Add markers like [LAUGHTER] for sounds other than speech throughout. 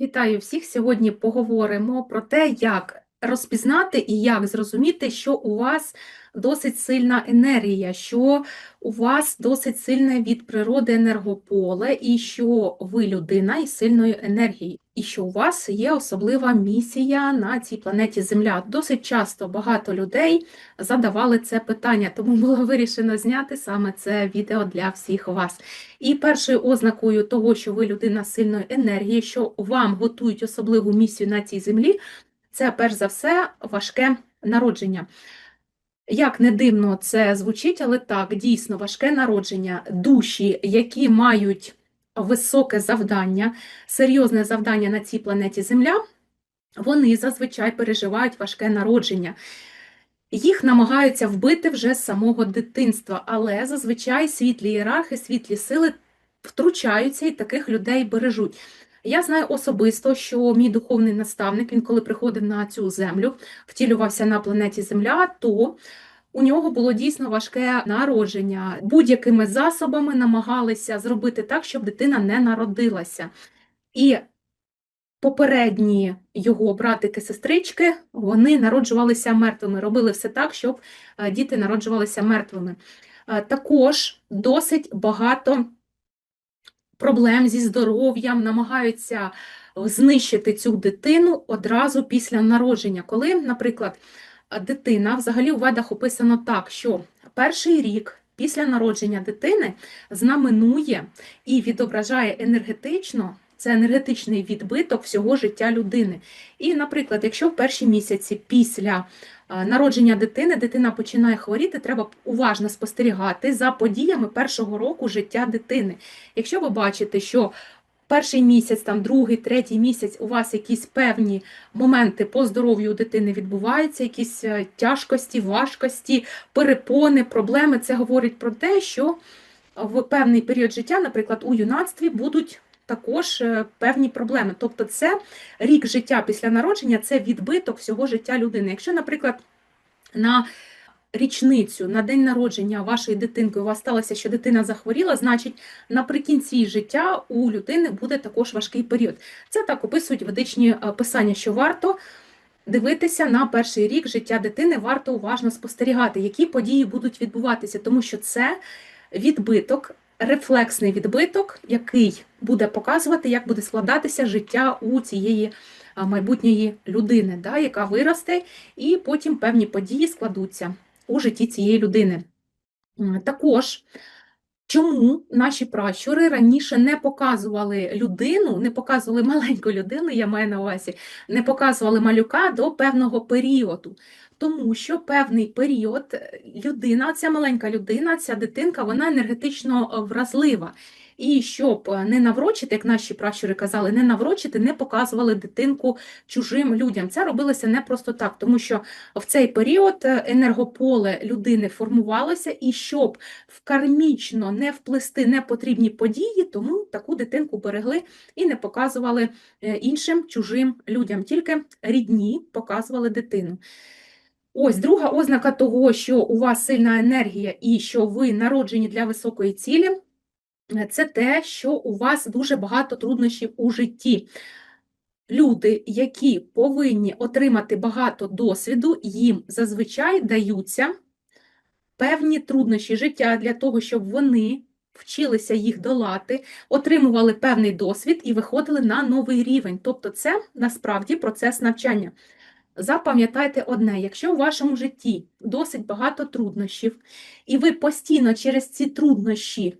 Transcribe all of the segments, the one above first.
Вітаю всіх! Сьогодні поговоримо про те, як розпізнати і як зрозуміти, що у вас досить сильна енергія, що у вас досить сильне від природи енергополе, і що ви людина із сильною енергією, і що у вас є особлива місія на цій планеті Земля. Досить часто багато людей задавали це питання, тому було вирішено зняти саме це відео для всіх вас. І першою ознакою того, що ви людина з сильної енергії, що вам готують особливу місію на цій землі, це перш за все важке народження. Як не дивно це звучить, але так, дійсно важке народження, душі, які мають високе завдання, серйозне завдання на цій планеті Земля, вони зазвичай переживають важке народження. Їх намагаються вбити вже з самого дитинства, але зазвичай світлі ієрархи, світлі сили втручаються і таких людей бережуть. Я знаю особисто, що мій духовний наставник, він коли приходив на цю землю, втілювався на планеті Земля, то у нього було дійсно важке народження. Будь-якими засобами намагалися зробити так, щоб дитина не народилася. І попередні його братики-сестрички вони народжувалися мертвими, робили все так, щоб е, діти народжувалися мертвими. Е, також досить багато проблем зі здоров'ям, намагаються знищити цю дитину одразу після народження. Коли, наприклад, дитина взагалі у ведах описано так, що перший рік після народження дитини знаменує і відображає енергетично. Це енергетичний відбиток всього життя людини. І, наприклад, якщо в перші місяці після народження дитини дитина починає хворіти, треба уважно спостерігати за подіями першого року життя дитини. Якщо ви бачите, що перший місяць, там другий, третій місяць у вас якісь певні моменти по здоров'ю дитини відбуваються, якісь е, тяжкості, важкості, перепони, проблеми, це говорить про те, що в певний період життя, наприклад, у юнацтві будуть також е, певні проблеми. Тобто, це рік життя після народження це відбиток всього життя людини. Якщо, наприклад, на річницю, на день народження вашої дитинки у вас сталося, що дитина захворіла, значить наприкінці життя у людини буде також важкий період. Це так описують ведичні е, писання, що варто. Дивитися на перший рік життя дитини варто уважно спостерігати, які події будуть відбуватися, тому що це відбиток рефлексний відбиток, який буде показувати, як буде складатися життя у цієї майбутньої людини, да, яка виросте, і потім певні події складуться у житті цієї людини. Також. Чому наші пращури раніше не показували людину, не показували маленьку людину, я маю на увазі, не показували малюка до певного періоду? тому що певний період е, людина, ця маленька людина, ця дитинка, вона енергетично е, вразлива. І щоб е, не наврочити, як наші пращури казали, не наврочити, не показували дитинку чужим людям. Це робилося не просто так, тому що в цей період енергополе людини формувалося, і щоб вкармічно не вплести непотрібні події, тому таку дитинку берегли і не показували іншим чужим людям, тільки рідні показували дитину. Ось друга ознака того, що у вас сильна енергія і що ви народжені для високої цілі, це те, що у вас дуже багато труднощів у житті. Люди, які повинні отримати багато досвіду, їм зазвичай даються певні труднощі життя для того, щоб вони вчилися їх долати, отримували певний досвід і виходили на новий рівень. Тобто, це насправді процес навчання. Запам'ятайте одне: якщо у вашому житті досить багато труднощів, і ви постійно через ці труднощі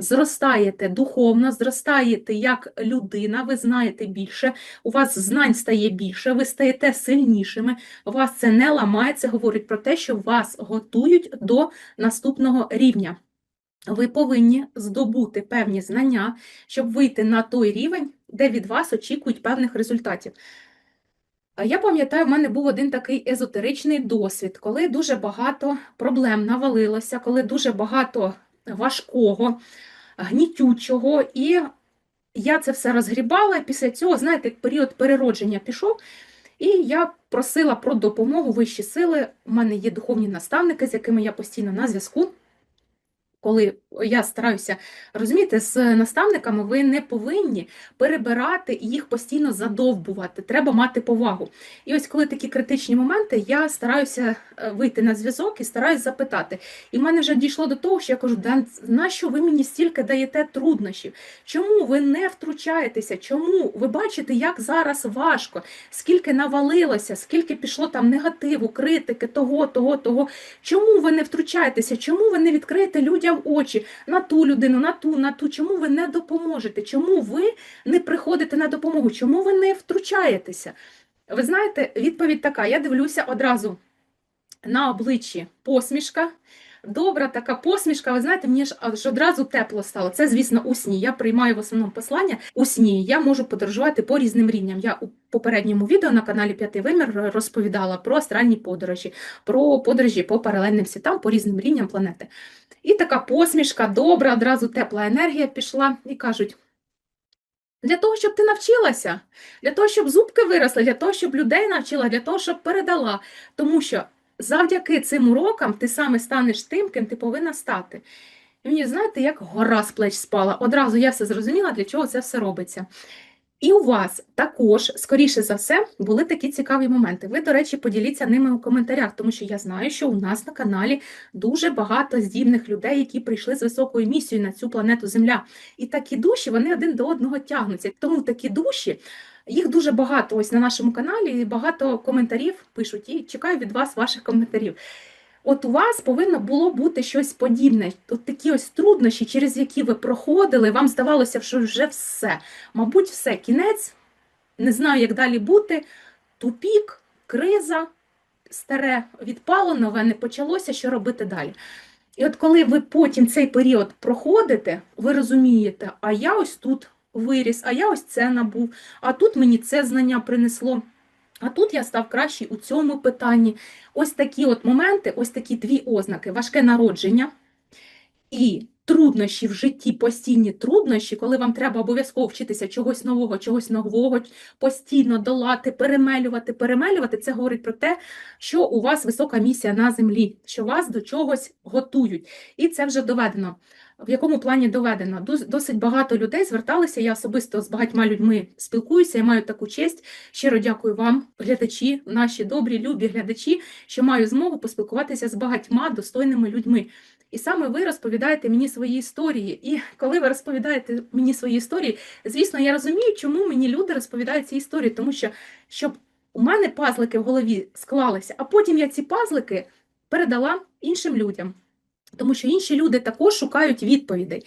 зростаєте духовно, зростаєте як людина, ви знаєте більше, у вас знань стає більше, ви стаєте сильнішими, у вас це не ламає, це говорить про те, що вас готують до наступного рівня. Ви повинні здобути певні знання, щоб вийти на той рівень, де від вас очікують певних результатів. Я пам'ятаю, в мене був один такий езотеричний досвід, коли дуже багато проблем навалилося, коли дуже багато важкого, гнітючого, і я це все розгрібала. Після цього, знаєте, період переродження пішов, і я просила про допомогу вищі сили. У мене є духовні наставники, з якими я постійно на зв'язку. Коли я стараюся розумієте, з наставниками ви не повинні перебирати і їх постійно задовбувати. Треба мати повагу. І ось коли такі критичні моменти, я стараюся е, вийти на зв'язок і стараюся запитати. І в мене вже дійшло до того, що я кажу, да нащо ви мені стільки даєте труднощів? Чому ви не втручаєтеся? Чому ви бачите, як зараз важко, скільки навалилося, скільки пішло там негативу, критики, того, того, того? Чому ви не втручаєтеся? Чому ви не відкриєте людям очі на ту людину, на ту, на ту? Чому ви не допоможете? Чому ви не приходите на допомогу? Чому ви не втручаєтеся? Ви знаєте, відповідь така: я дивлюся одразу на обличчі посмішка. Добра така посмішка, ви знаєте, мені ж аж одразу тепло стало. Це, звісно, у сні. Я приймаю в основному послання у сні. Я можу подорожувати по різним рівням. Я у попередньому відео на каналі П'ятий Вимір розповідала про астральні подорожі, про подорожі по паралельним світам, по різним рівням планети. І така посмішка, добра, одразу тепла енергія пішла, і кажуть. Для того, щоб ти навчилася, для того, щоб зубки виросли, для того, щоб людей навчила, для того, щоб передала. Тому що завдяки цим урокам ти саме станеш тим, ким ти повинна стати. І мені, знаєте, як гора з плеч спала. Одразу я все зрозуміла, для чого це все робиться. І у вас також, скоріше за все, були такі цікаві моменти. Ви, до речі, поділіться ними у коментарях, тому що я знаю, що у нас на каналі дуже багато здібних людей, які прийшли з високою місією на цю планету Земля. І такі душі вони один до одного тягнуться. Тому такі душі, їх дуже багато ось на нашому каналі, і багато коментарів пишуть. І чекаю від вас ваших коментарів. От у вас повинно було бути щось подібне. От такі ось труднощі, через які ви проходили, вам здавалося, що вже все. Мабуть, все, кінець, не знаю, як далі бути. Тупік, криза, старе відпало, нове не почалося, що робити далі. І от коли ви потім цей період проходите, ви розумієте, а я ось тут виріс, а я ось це набув, а тут мені це знання принесло. А тут я став кращий у цьому питанні. Ось такі от моменти, ось такі дві ознаки: важке народження і труднощі в житті, постійні труднощі, коли вам треба обов'язково вчитися чогось нового, чогось нового, постійно долати, перемелювати, перемелювати. Це говорить про те, що у вас висока місія на землі, що вас до чогось готують. І це вже доведено. В якому плані доведено? Досить багато людей зверталися. Я особисто з багатьма людьми спілкуюся і маю таку честь. Щиро дякую вам, глядачі, наші добрі, любі глядачі, що маю змогу поспілкуватися з багатьма достойними людьми. І саме ви розповідаєте мені свої історії. І коли ви розповідаєте мені свої історії, звісно, я розумію, чому мені люди розповідають ці історії, тому що щоб у мене пазлики в голові склалися, а потім я ці пазлики передала іншим людям тому що інші люди також шукають відповідей.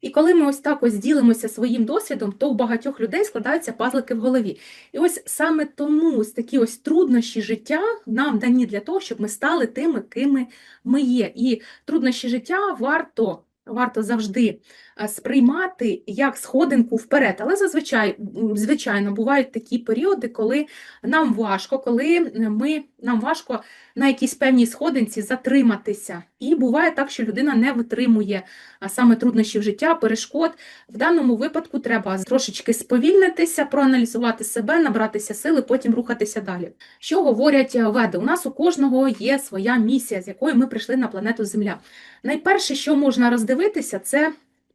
І коли ми ось так ось ділимося своїм досвідом, то у багатьох людей складаються пазлики в голові. І ось саме тому ось такі ось труднощі життя нам дані для того, щоб ми стали тими, кими ми є. І труднощі життя варто варто завжди сприймати як сходинку вперед. Але зазвичай, звичайно, бувають такі періоди, коли нам важко, коли ми, нам важко на якійсь певній сходинці затриматися. І буває так, що людина не витримує саме труднощів життя, перешкод. В даному випадку треба трошечки сповільнитися, проаналізувати себе, набратися сили, потім рухатися далі. Що говорять веди? У нас у кожного є своя місія, з якою ми прийшли на планету Земля. Найперше, що можна роздивитися, це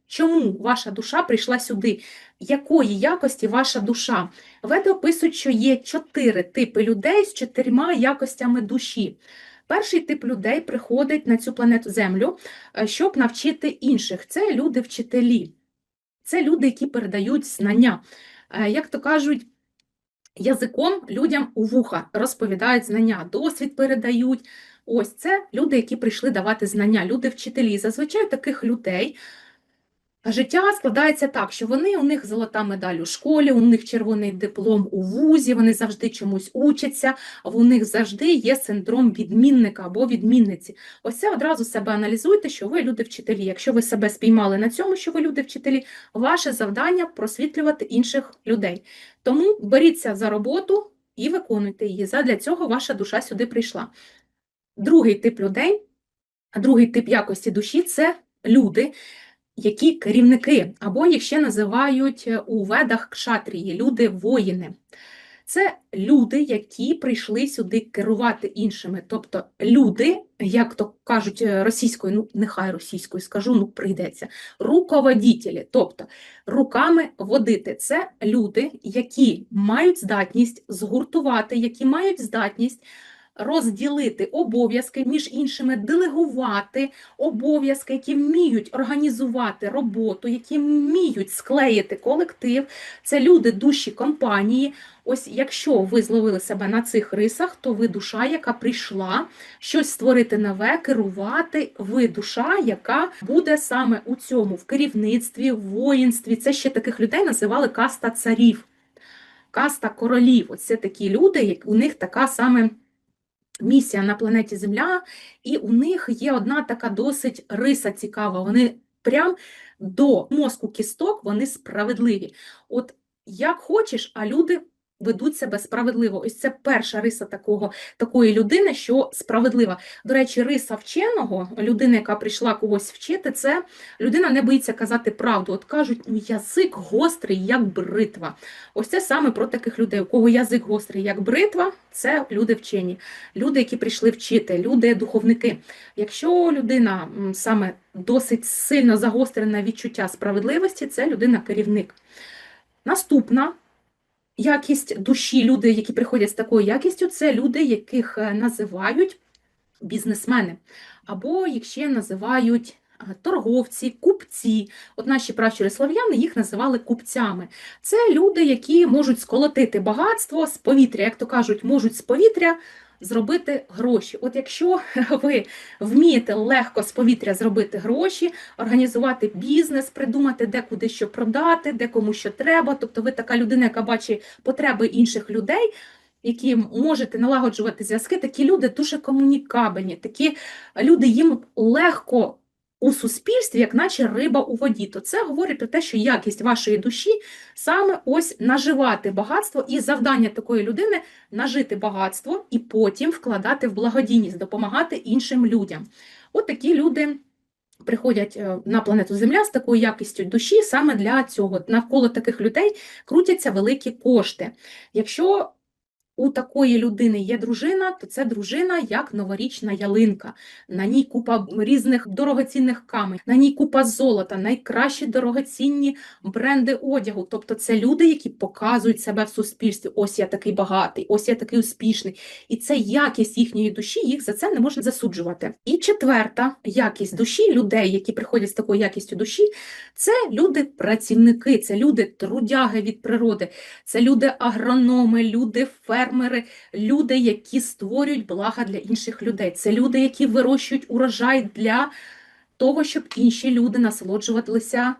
чому ваша душа прийшла сюди, якої якості ваша душа. Веди описують, що є чотири типи людей з чотирма якостями душі. Перший тип людей приходить на цю планету Землю, е, щоб навчити інших. Це люди-вчителі, це люди, які передають знання. Е, як то кажуть, язиком людям у вуха розповідають знання, досвід передають. Ось це люди, які прийшли давати знання, люди-вчителі. Зазвичай таких людей. Життя складається так, що вони у них золота медаль у школі, у них червоний диплом у вузі, вони завжди чомусь учаться, а у них завжди є синдром відмінника або відмінниці. Ось це одразу себе аналізуйте, що ви люди-вчителі. Якщо ви себе спіймали на цьому, що ви люди-вчителі, ваше завдання просвітлювати інших людей. Тому беріться за роботу і виконуйте її. Задля цього ваша душа сюди прийшла. Другий тип людей, другий тип якості душі це люди, які керівники, або їх ще називають у ведах кшатрії, люди-воїни. Це люди, які прийшли сюди керувати іншими. Тобто люди, як то кажуть е, російською, ну нехай російською скажу, ну прийдеться. Руководітелі, тобто руками водити. Це люди, які мають здатність згуртувати, які мають здатність розділити обов'язки між іншими, делегувати обов'язки, які вміють організувати роботу, які вміють склеїти колектив. Це люди душі компанії. Ось якщо ви зловили себе на цих рисах, то ви душа, яка прийшла щось створити нове, керувати. Ви душа, яка буде саме у цьому в керівництві, в воїнстві. Це ще таких людей називали каста царів, каста королів. Ось це такі люди, як у них така саме місія на планеті Земля, і у них є одна така досить риса цікава. Вони прям до мозку кісток вони справедливі. От як хочеш, а люди ведуть себе справедливо. Ось це перша риса такого, такої людини, що справедлива. До речі, риса вченого, людина, яка прийшла когось вчити, це людина не боїться казати правду. От кажуть, «Ну, язик гострий, як бритва. Ось це саме про таких людей. У кого язик гострий, як бритва, це люди вчені, люди, які прийшли вчити, люди духовники. Якщо людина саме досить сильно загострена відчуття справедливості, це людина-керівник. Наступна якість душі, люди, які приходять з такою якістю, це люди, яких е, називають бізнесмени, або їх ще називають е, торговці, купці. От наші пращури слав'яни їх називали купцями. Це люди, які можуть сколотити багатство з повітря, як то кажуть, можуть з повітря зробити гроші. От якщо [LAUGHS] ви вмієте легко з повітря зробити гроші, організувати бізнес, придумати, де куди що продати, де кому що треба, тобто ви така людина, яка бачить потреби інших людей. Які можете налагоджувати зв'язки, такі люди дуже комунікабельні, такі люди їм легко у суспільстві, як наче риба у воді, то це говорить про те, що якість вашої душі саме ось наживати багатство, і завдання такої людини нажити багатство і потім вкладати в благодійність, допомагати іншим людям. От такі люди. Приходять е, на планету Земля з такою якістю душі саме для цього. Навколо таких людей крутяться великі кошти. Якщо у такої людини є дружина, то це дружина як новорічна ялинка. На ній купа різних дорогоцінних камень, на ній купа золота, найкращі дорогоцінні бренди одягу. Тобто це люди, які показують себе в суспільстві. Ось я такий багатий, ось я такий успішний. І це якість їхньої душі, їх за це не можна засуджувати. І четверта якість душі людей, які приходять з такою якістю душі, це люди-працівники, це люди трудяги від природи, це люди агрономи, люди фермери, фермери, люди, які створюють блага для інших людей. Це люди, які вирощують урожай для того, щоб інші люди насолоджувалися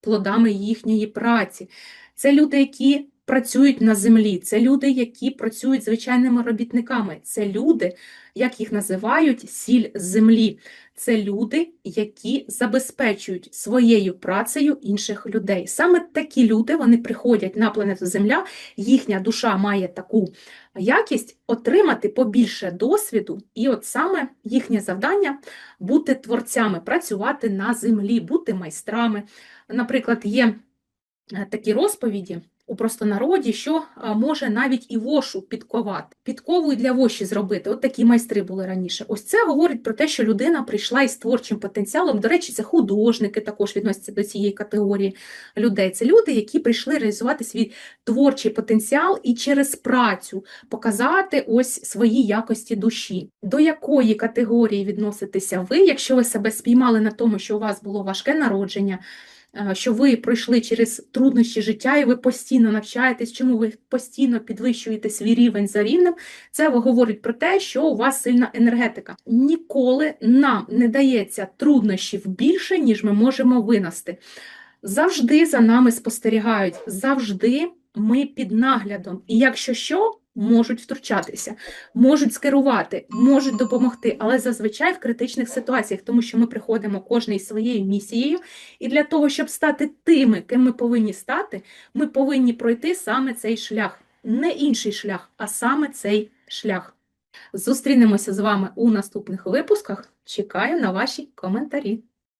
плодами їхньої праці. Це люди, які працюють на землі, це люди, які працюють звичайними робітниками, це люди, як їх називають, сіль землі. Це люди, які забезпечують своєю працею інших людей. Саме такі люди вони приходять на планету Земля, їхня душа має таку якість отримати побільше досвіду, і от саме їхнє завдання бути творцями, працювати на землі, бути майстрами. Наприклад, є е, такі розповіді у простонароді, що може навіть і вошу підковати, підкову для воші зробити. От такі майстри були раніше. Ось це говорить про те, що людина прийшла із творчим потенціалом. До речі, це художники також відносяться до цієї категорії людей. Це люди, які прийшли реалізувати свій творчий потенціал і через працю показати ось свої якості душі. До якої категорії відноситеся ви, якщо ви себе спіймали на тому, що у вас було важке народження? Е, що ви пройшли через труднощі життя, і ви постійно навчаєтесь, чому ви постійно підвищуєте свій рівень за рівнем, це говорить про те, що у вас сильна енергетика. Ніколи нам не дається труднощів більше, ніж ми можемо винести. Завжди за нами спостерігають, завжди ми під наглядом. І якщо що, можуть втручатися, можуть скерувати, можуть допомогти, але зазвичай в критичних ситуаціях, тому що ми приходимо кожний своєю місією, і для того, щоб стати тими, ким ми повинні стати, ми повинні пройти саме цей шлях, не інший шлях, а саме цей шлях. Зустрінемося з вами у наступних випусках. Чекаю на ваші коментарі.